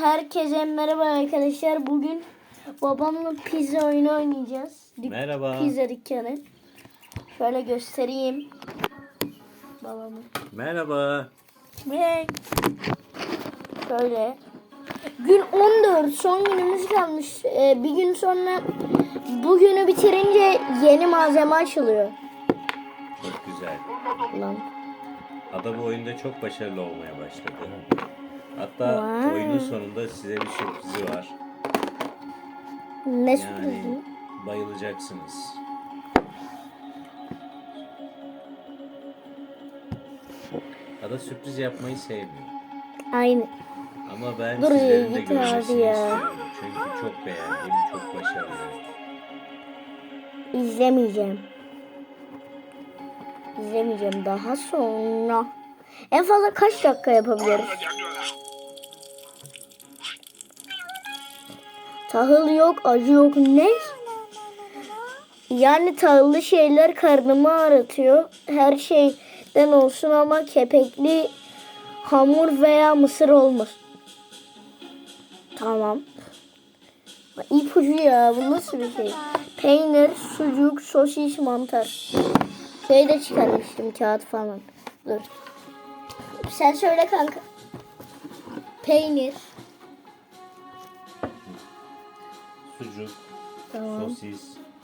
Herkese merhaba arkadaşlar. Bugün babamla pizza oyunu oynayacağız. Dük- Merhaba. Pizza dükkanı. Şöyle göstereyim. Babamı. Merhaba. Ve şöyle. Gün 14. Son günümüz kalmış. Ee, bir gün sonra bugünü bitirince yeni malzeme açılıyor. Çok güzel. Lan. Ada bu oyunda çok başarılı olmaya başladı. Hatta Vay. oyunun sonunda size bir sürprizi var. Ne Yani sürprizi? bayılacaksınız. Ada sürpriz yapmayı sevmiyor. Aynı. Ama ben Dur, sizlerin de görmesini ya. istiyorum. Çünkü çok beğendim, çok başarılı. İzlemeyeceğim. İzlemeyeceğim daha sonra. En fazla kaç dakika yapabiliriz? Tahıl yok, acı yok. Ne? Yani tahıllı şeyler karnımı ağrıtıyor. Her şeyden olsun ama kepekli hamur veya mısır olmasın. Tamam. İpucu ya bu nasıl bir şey? Peynir, sucuk, sosis, mantar. Şey de çıkarmıştım kağıt falan. Dur. Sen söyle kanka. Peynir. Sucuk, Tamam. sosis,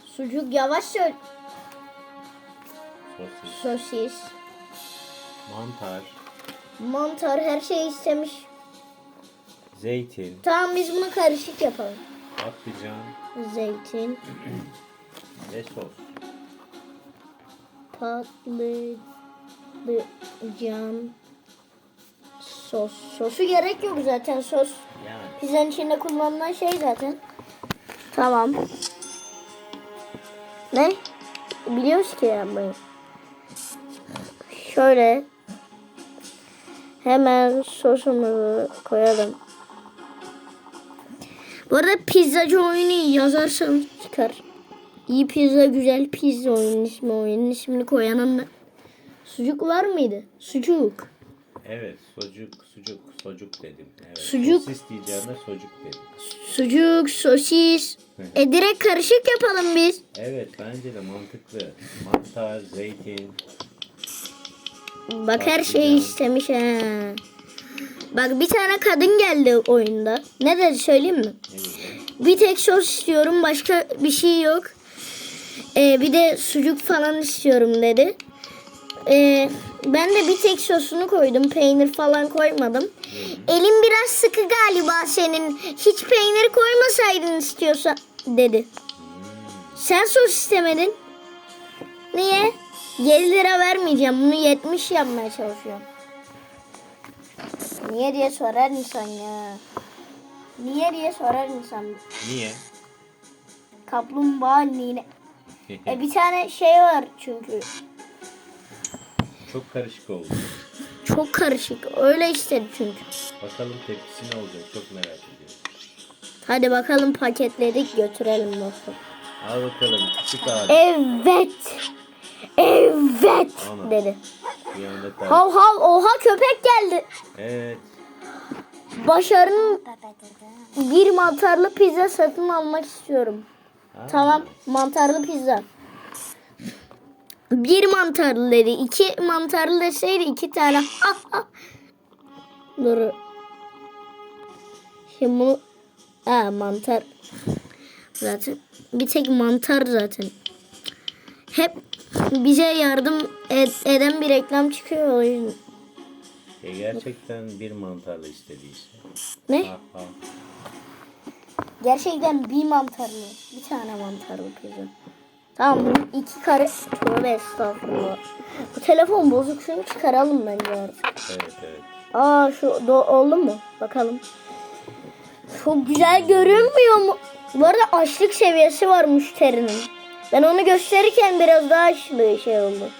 Sucuk yavaş söyle. sosis, Sosis. mantar, Mantar her şeyi istemiş. zeytin, Tamam biz bunu karışık yapalım. patlıcan Zeytin, ve sos. patlıcan, sos. Sosu gerek yok zaten sos. Yani Pizzanın içinde kullanılan şey zaten. Tamam. Ne? Biliyoruz ki yapmayı. Şöyle hemen sosumuzu koyalım. Bu arada pizzacı oyunu yazarsanız çıkar. İyi pizza güzel pizza oyunun ismi oyunun ismini koyanın. Sucuk var mıydı? Sucuk. Evet, sucuk, sucuk, sucuk dedim. Evet. Sucuk. Sosis diyeceğime sucuk dedim. Sucuk, sosis. E direkt karışık yapalım biz. Evet, bence de mantıklı. Mantar, zeytin. Bak her şeyi istemiş ha. Bak bir tane kadın geldi oyunda. Ne dedi söyleyeyim mi? Güzel. Bir tek sos istiyorum başka bir şey yok. Ee, bir de sucuk falan istiyorum dedi. Ee, ben de bir tek sosunu koydum. Peynir falan koymadım. Elim biraz sıkı galiba senin. Hiç peynir koymasaydın istiyorsa dedi. Sen sos istemedin. Niye? 7 lira vermeyeceğim. Bunu 70 yapmaya çalışıyorum. Niye diye sorar insan ya. Niye diye sorar insan. Niye? Kaplumbağa nine. E bir tane şey var çünkü. Çok karışık oldu. Çok karışık. Öyle istedi çünkü. Bakalım tepkisi ne olacak çok merak ediyorum. Hadi bakalım paketledik götürelim dostum. Al bakalım küçük abi. Evet. Evet Ana. dedi. Bir anda Hav hav oha köpek geldi. Evet. Başarının bir mantarlı pizza satın almak istiyorum. Ha, Tamam mantarlı pizza. Bir mantarlı dedi. iki mantarlı deseydi iki tane. Dur. Şimdi bunu... Ha mantar. Zaten bir tek mantar zaten. Hep bize yardım ed- eden bir reklam çıkıyor o yüzden. E gerçekten bir mantarlı istediyse. Ne? Ha, ha. Gerçekten bir mantarlı. Bir tane mantarlı pizza. Tamam bunun iki kare. Tövbe estağfurullah. Bu telefon bozuk şunu çıkaralım bence artık. Evet evet. Aa şu do oldu mu? Bakalım. Çok güzel görünmüyor mu? Bu arada açlık seviyesi var müşterinin. Ben onu gösterirken biraz daha açlığı şey oldu.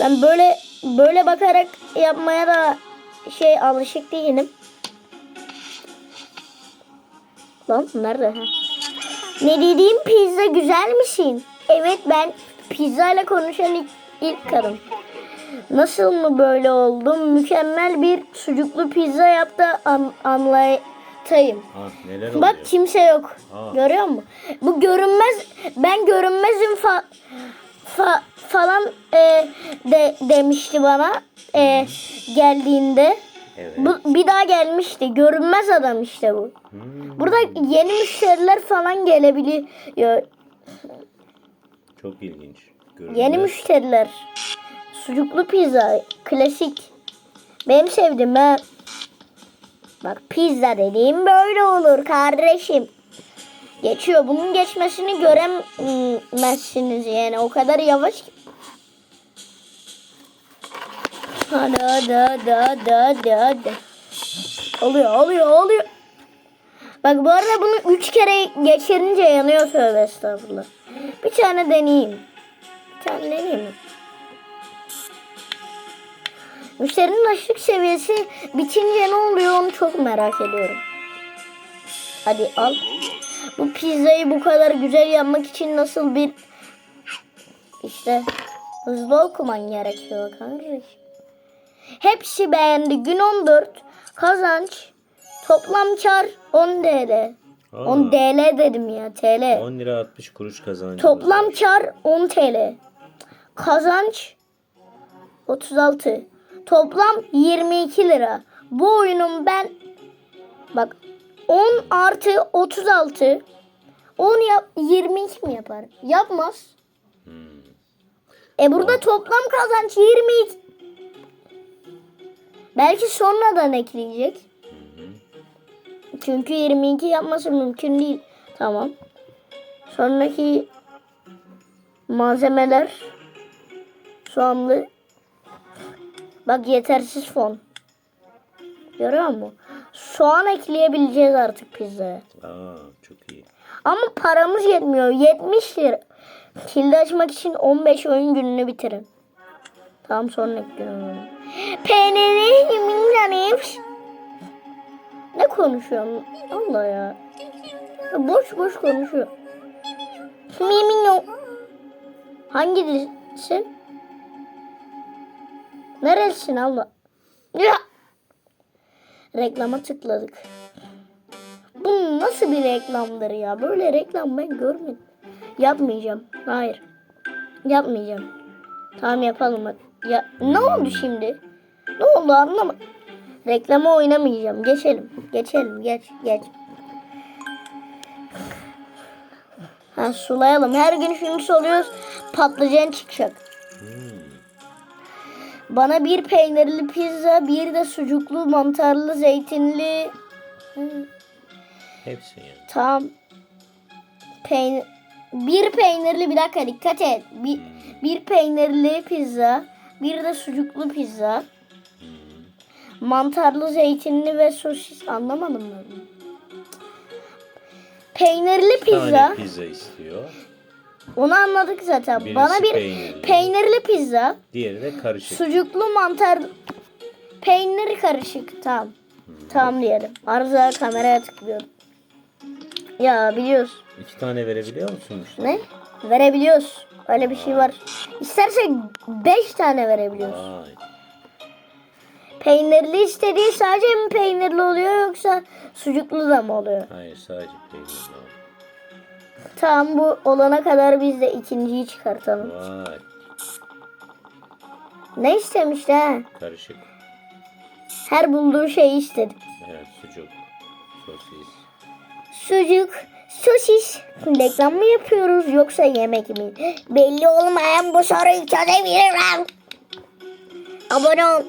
Ben böyle böyle bakarak yapmaya da şey alışık değilim. Lan nerede? Ha? Ne dediğim pizza güzel misin? Evet ben pizza ile konuşan ilk, ilk kadın. Nasıl mı böyle oldum? Mükemmel bir sucuklu pizza yap da an- anlatayım. Ah neler oluyor? Bak kimse yok. Aa. Görüyor musun? Bu görünmez ben görünmezim fa, fa- falan e, de demişti bana e, geldiğinde. Evet. Bu bir daha gelmişti. Görünmez adam işte bu. Hmm, Burada yeni müşteriler falan gelebiliyor. çok ilginç. Görünmez. Yeni müşteriler. Sucuklu pizza. Klasik. Benim sevdim ben. Bak pizza dediğim böyle olur kardeşim. Geçiyor. Bunun geçmesini göremezsiniz yani. O kadar yavaş ki. Hadi hadi hadi hadi hadi hadi. Oluyor oluyor oluyor. Bak bu arada bunu üç kere geçirince yanıyor tövbe estağfurullah. Bir tane deneyeyim. Bir tane deneyeyim mi? Müşterinin açlık seviyesi bitince ne oluyor onu çok merak ediyorum. Hadi al. Bu pizzayı bu kadar güzel yapmak için nasıl bir işte hızlı okuman gerekiyor kardeşim. Hepsi beğendi. Gün 14 kazanç toplam kar 10 TL. Aa, 10 TL dedim ya TL. 10 lira 60 kuruş kazancımız Toplam kar 10 TL. Kazanç 36. Toplam 22 lira. Bu oyunun ben bak 10 artı 36 10 yap 22 mi yapar? Yapmaz. Hmm. E burada toplam kazanç 22. Belki sonradan ekleyecek. Çünkü 22 yapması mümkün değil. Tamam. Sonraki malzemeler soğanlı. Bak yetersiz fon. Görüyor musun? Soğan ekleyebileceğiz artık pizzaya. Aa, çok iyi. Ama paramız yetmiyor. 70 lira. Kilidi açmak için 15 oyun gününü bitirin. Tamam sonraki gün Peyniri yeminlenmiş. Ne konuşuyorsun? Allah ya. Boş boş konuşuyor. Mimin yok. Hangi dilsin? Nerelisin Allah? Ya. Reklama tıkladık. Bu nasıl bir reklamdır ya? Böyle reklam ben görmedim. Yapmayacağım. Hayır. Yapmayacağım. Tamam yapalım hadi. Ya ne oldu şimdi? Ne oldu anlama. Reklama oynamayacağım. Geçelim. Geçelim. Geç. Geç. Ha sulayalım. Her gün şunu soluyoruz. Patlıcan çıkacak. Hmm. Bana bir peynirli pizza, bir de sucuklu, mantarlı, zeytinli. Hepsi yani. Tam peynir bir peynirli bir dakika dikkat et. Bir, bir peynirli pizza, bir de sucuklu pizza. Mantarlı, zeytinli ve sosis anlamadım mı? Peynirli pizza. tane pizza istiyor. Onu anladık zaten. Birisi Bana bir peynirli. peynirli pizza, Diğeri de karışık. sucuklu mantar peynir karışık. Tamam. Tamam diyelim. Arıza kameraya tıklıyorum. Ya biliyoruz. İki tane verebiliyor musun? işte? Ne? Verebiliyoruz. Öyle bir şey var. İstersek 5 tane verebiliyoruz. Vay. Peynirli istediği sadece mi peynirli oluyor yoksa sucuklu da mı oluyor? Hayır sadece peynirli var. Tamam bu olana kadar biz de ikinciyi çıkartalım. Vay. Ne istemişti ha? Karışık. Her bulduğu şeyi istedi. Evet sucuk. Sosis. Sucuk, sosis. Reklam mı yapıyoruz yoksa yemek mi? Belli olmayan bu soruyu çözebilirim. Abone ol.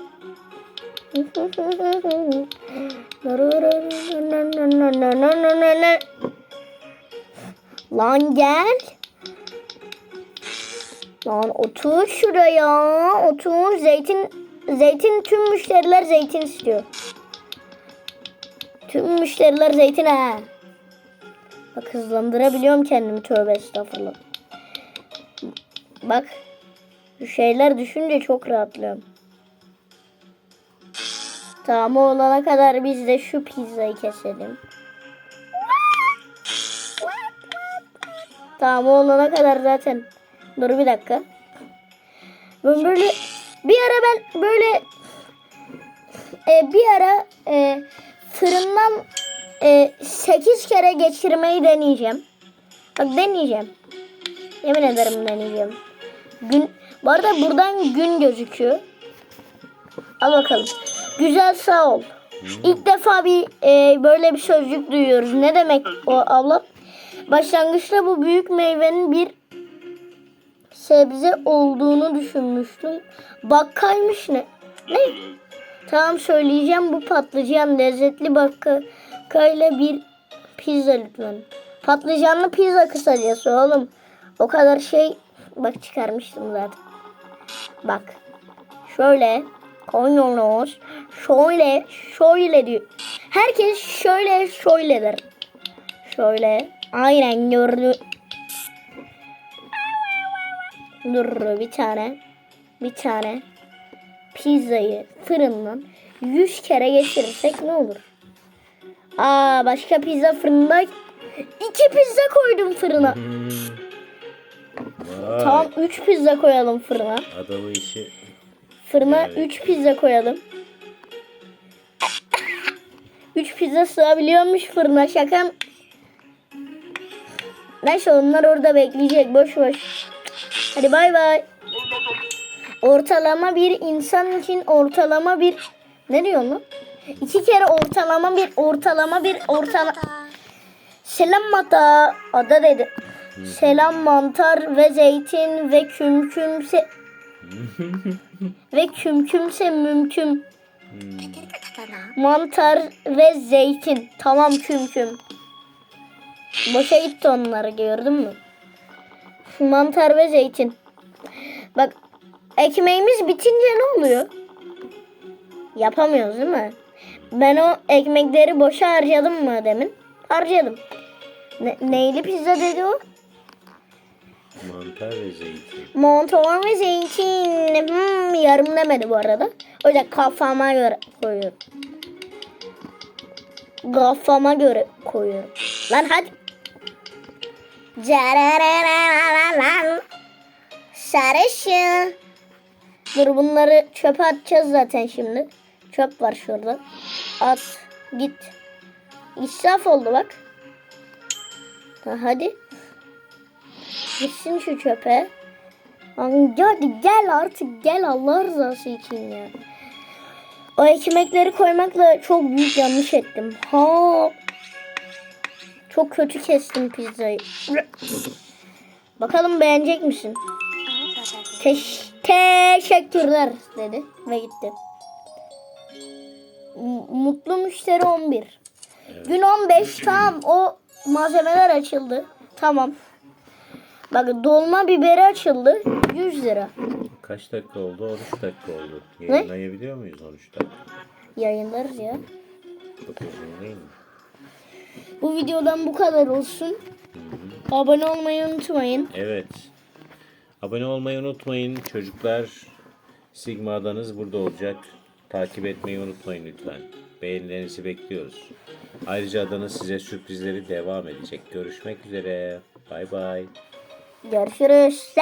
Lan gel. Lan otur şuraya. Otur. Zeytin zeytin tüm müşteriler zeytin istiyor. Tüm müşteriler zeytin ha. Bak hızlandırabiliyorum kendimi tövbe estağfurullah. Bak şu şeyler düşünce çok rahatlıyorum. Tamam olana kadar biz de şu pizzayı keselim. Tamam olana kadar zaten. Dur bir dakika. Ben böyle Bir ara ben böyle e, bir ara e, fırından e, 8 kere geçirmeyi deneyeceğim. Bak deneyeceğim. Yemin ederim deneyeceğim. Gün, bu arada buradan gün gözüküyor. Al bakalım. Güzel sağ ol. İlk defa bir e, böyle bir sözcük duyuyoruz. Ne demek o abla? Başlangıçta bu büyük meyvenin bir sebze olduğunu düşünmüştüm. Bakkaymış ne? Ne? Tamam söyleyeceğim bu patlıcan lezzetli bakkayla bir pizza lütfen. Patlıcanlı pizza kısacası oğlum. O kadar şey bak çıkarmıştım zaten. Bak. Şöyle koyuyoruz. Şöyle şöyle diyor. Herkes şöyle şöyle der. Şöyle. Aynen gördü. Dur bir tane. Bir tane. Pizzayı fırından 100 kere geçirirsek ne olur? Aa başka pizza fırında iki pizza koydum fırına. Vay. Tamam 3 pizza koyalım fırına. Adamı işi Fırına Evet. 3 pizza koyalım. 3 pizza sığabiliyormuş fırına şaka. Neyse onlar orada bekleyecek boş boş. Hadi bay bay. Ortalama bir insan için ortalama bir ne diyor lan? İki kere ortalama bir ortalama bir ortalama. Selam mata ada dedi. Selam mantar ve zeytin ve kümkümse ve kümkümse mümkün. Mantar ve zeytin. Tamam kümküm. Boşa gitti onları gördün mü? Mantar ve zeytin. Bak ekmeğimiz bitince ne oluyor? Yapamıyoruz değil mi? Ben o ekmekleri boşa harcadım mı demin? Harcadım. Ne, neyli pizza dedi o? mantar ve zeytin. Mantar ve zeytin. Hmm, yarım demedi bu arada. O yüzden kafama göre koyuyorum. Kafama göre koyuyorum. Lan hadi. Sarışın. Dur bunları çöpe atacağız zaten şimdi. Çöp var şurada. At. Git. İsraf oldu bak. Ha, hadi. Gitsin şu çöpe. Hadi gel artık gel Allah rızası için ya. O ekmekleri koymakla çok büyük yanlış ettim. Ha. Çok kötü kestim pizzayı. Bakalım beğenecek misin? Teş teşekkürler dedi ve gitti. Mutlu müşteri 11. Gün 15 tamam o malzemeler açıldı. Tamam. Bak dolma biberi açıldı. 100 lira. Kaç dakika oldu? 13 dakika oldu. Yayınlayabiliyor muyuz 13 dakika? Yayınlarız ya. Çok uzun değil mi? Bu videodan bu kadar olsun. Abone olmayı unutmayın. Evet. Abone olmayı unutmayın. Çocuklar Sigma'danız burada olacak. Takip etmeyi unutmayın lütfen. Beğenilerinizi bekliyoruz. Ayrıca adanız size sürprizleri devam edecek. Görüşmek üzere. Bay bay. Görüşürüz.